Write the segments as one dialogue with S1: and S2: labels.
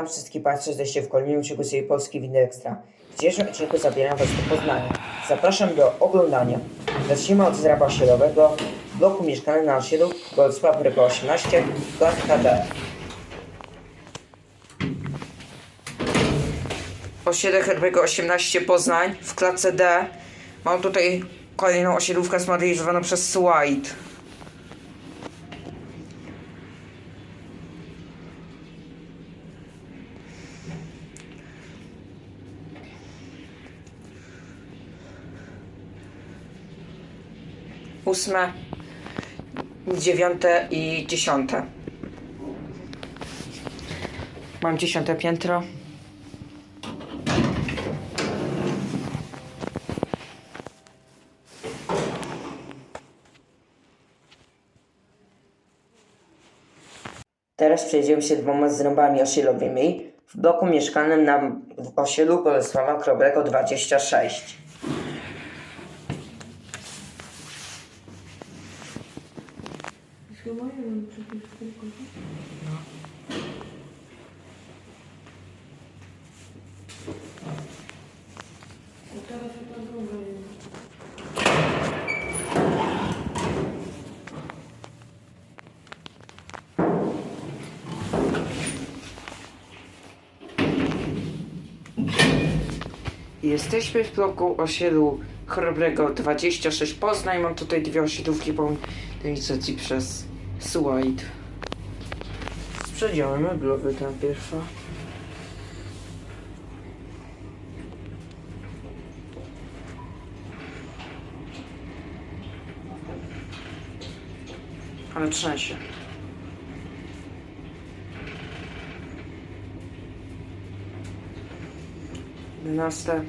S1: Witam wszystkich Państwa, jesteście w kolejnym odcinku serii Polski Winy Ekstra. W dzisiejszym odcinku zabieram Was do Poznania. Zapraszam do oglądania. Zacznijmy od zraba siedlowego w bloku mieszkanym na osiedlu Goldsław Ryba 18, klatka D. Osiedle Herbego 18 Poznań w klatce D. Mam tutaj kolejną osiedlówkę zmodernizowaną przez White. Ósme, dziewiąte i dziesiąte. Mam dziesiąte piętro. Teraz przejdziemy się dwoma zrębami osiedlowymi w bloku mieszkanym na osiedlu Bolesława Krobrego 26.
S2: Mam przecież tylko. No teraz ja ta druga jest.
S1: Jesteśmy w bloku osiedlu Chrobrego 26 Poznań. Mam tutaj dwie osiedlówki po inicjacji przez Suwait. Z przedziałem meblowy ta pierwsza. Ale trzęsie. jedenaste,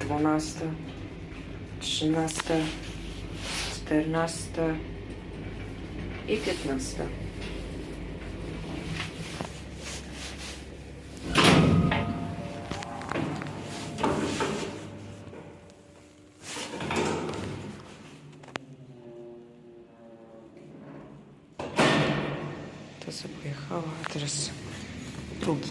S1: dwanaste, trzynaste, czternaste i piętnaste. To sobie pojechała, a teraz drugi.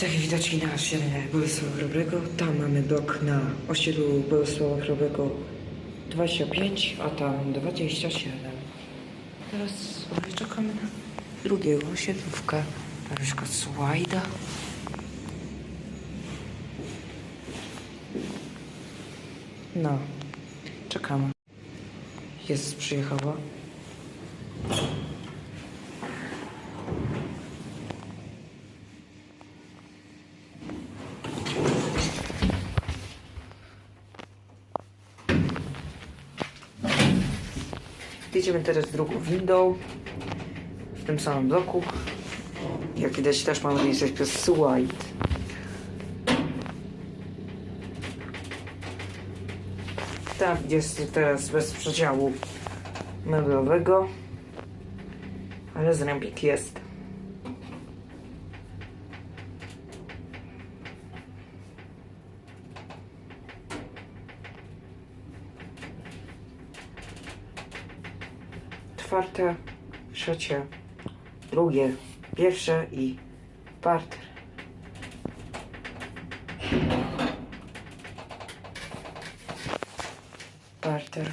S1: Tak widać na osiedle Bolesława Chrobrego, tam mamy blok na osiedlu Bolesława Chrobrego 25, a tam 27. Teraz sobie czekamy na drugiego osiedlówkę, na przykład Słajda. No, czekamy. Jest, przyjechała. Idziemy teraz drugą windą w tym samym bloku. Jak widać też mamy miejsce przez Suwait. Tam jest teraz bez przedziału meblowego, ale zrębik jest. Czwarte, trzecie, drugie, pierwsze i parter. Parter.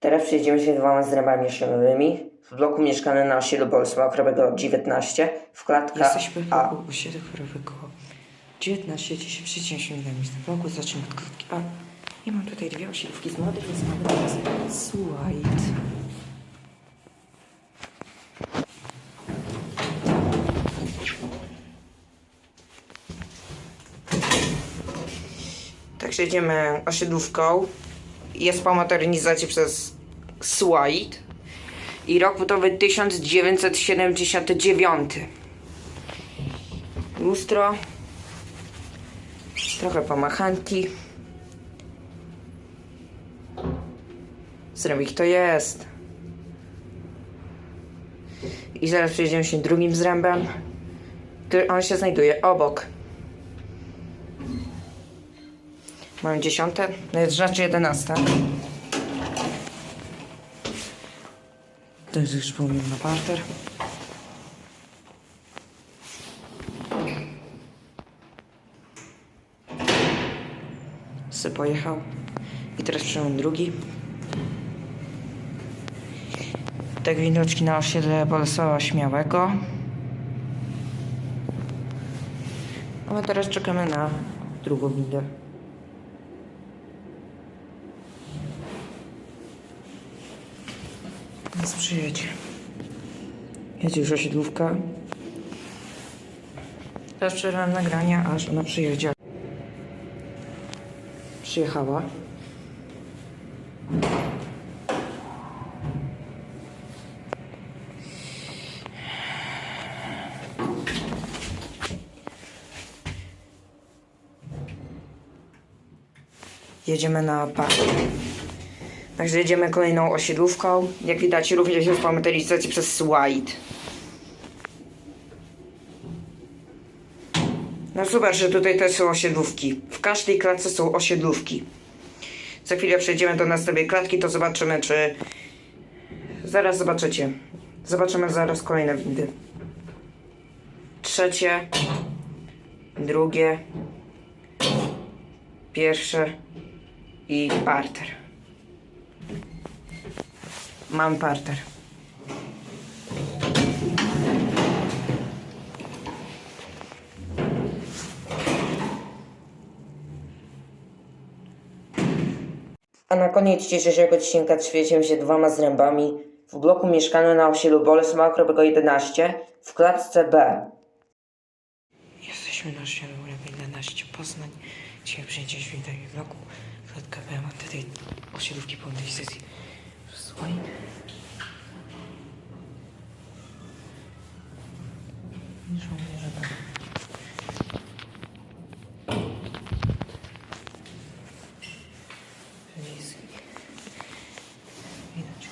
S1: Teraz przejdziemy się dwoma zrębami osiedlowymi w bloku mieszkanym na osiedlu Bolesława Chrobego 19 w klatka
S3: Jesteśmy w
S1: A.
S3: bloku osiedla chorowego 19, dzisiaj przecięliśmy z tym bloku, zacznijmy od klatki A. I mam tutaj dwie osiedlówki z młodych, więc mamy teraz Suwait.
S1: Także idziemy osiedlówką. Jest po modernizacji przez Suwait i rok budowy 1979. Lustro. Trochę pomachanki. Zrębik to jest. I zaraz przejdziemy się drugim zrębem. który on się znajduje obok. Mamy dziesiąte, no jest znaczy jedenaste. Jest już powiem na parter. Se pojechał. I teraz przełom drugi. Tak widoczki na osiedle Bolesława Śmiałego. A my teraz czekamy na drugą windę. Więc przyjedzie. Jedzie już osiedlówka. Teraz przerwam nagrania, aż ona przyjedzie. Przyjechała. Jedziemy na park. Także jedziemy kolejną osiedlówką. Jak widać również jest po motoryzacji przez Swite. No super, że tutaj też są osiedlówki. W każdej klatce są osiedlówki. Za chwilę przejdziemy do następnej klatki, to zobaczymy, czy... Zaraz zobaczycie. Zobaczymy zaraz kolejne windy. Trzecie. Drugie. Pierwsze. I parter. Mam parter. A na koniec dzisiejszego odcinka świeciłem się dwoma zrębami w bloku mieszkalnym na osiedlu Bolesława Krobego 11 w klatce B. Jesteśmy na osiedlu Krobego 11 Poznań. Dzisiaj przyjęcie w bloku. Klatka B ma tutaj osiedlówki po tej sesji. Słuchaj. Nie żałuję, że tak. Wiejski. Widać.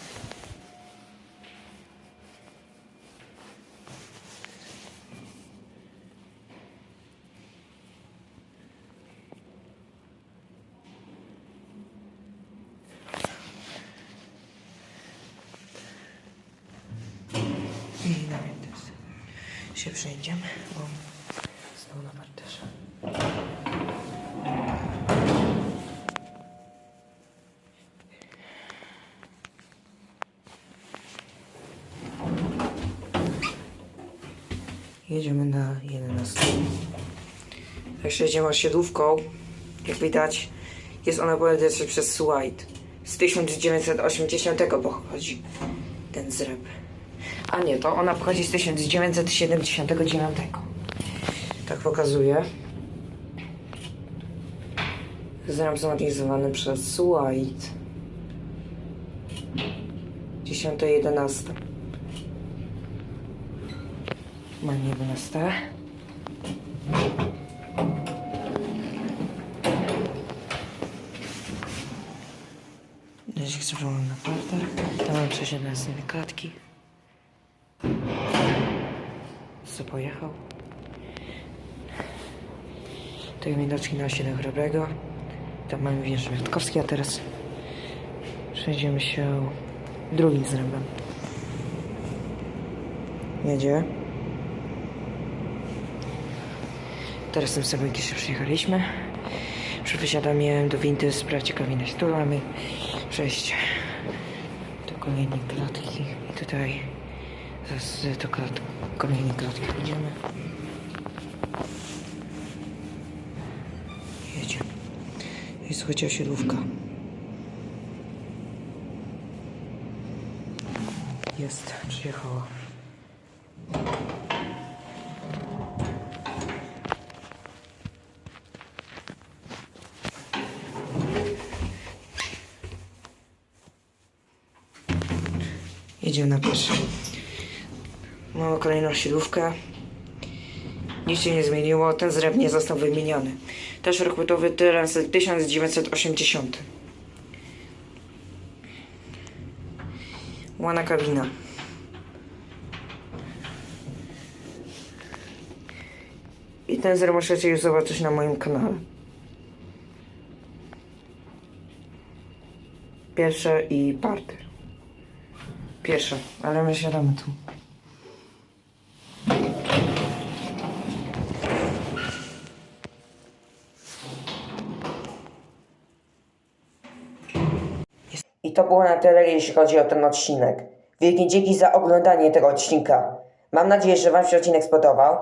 S1: I nawet też się przejdziemy, bo znowu na parterze. Jedziemy na 11. Także jedziemy osiedlówką. Jak widać, jest ona polecona przez White. Z 1980 pochodzi ten zreb. A nie, to ona pochodzi z 1979. Tak pokazuje. Zmodernizowany przez White. 10-11. Mam 11. Jeśli chcę na parter, to mam przejść na następne klatki. Co pojechał? Tutaj widoczki na osiedle Chrobrego. Tam mamy wieżę Wiatkowski, a teraz przejdziemy się drugim zrębem. Jedzie. Teraz tym samym jeszcze przyjechaliśmy. Przy wysiadaniu do windy sprawdźcie kabinę. Tu mamy przejście do kolejnej klatki. I tutaj zaraz do klat kolejnej klatki idziemy. Jedzie. I słuchajcie, osiedlówka. Jest, przyjechała. Jedziemy na pierwszy. Mamy kolejną osiedlówkę. Nic się nie zmieniło, ten zręb nie został wymieniony. Też rok bytowy teraz 1980. Łana kabina. Ten zero możecie już zobaczyć na moim kanale. Pierwsze i parter. Pierwsze, ale my siadamy tu.
S3: I to było na tyle, jeśli chodzi o ten odcinek. Wielkie dzięki za oglądanie tego odcinka. Mam nadzieję, że Wam się odcinek spodobał.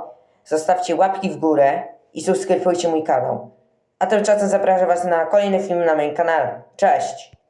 S3: Zostawcie łapki w górę i subskrybujcie mój kanał. A tymczasem zapraszam Was na kolejny film na moim kanale. Cześć!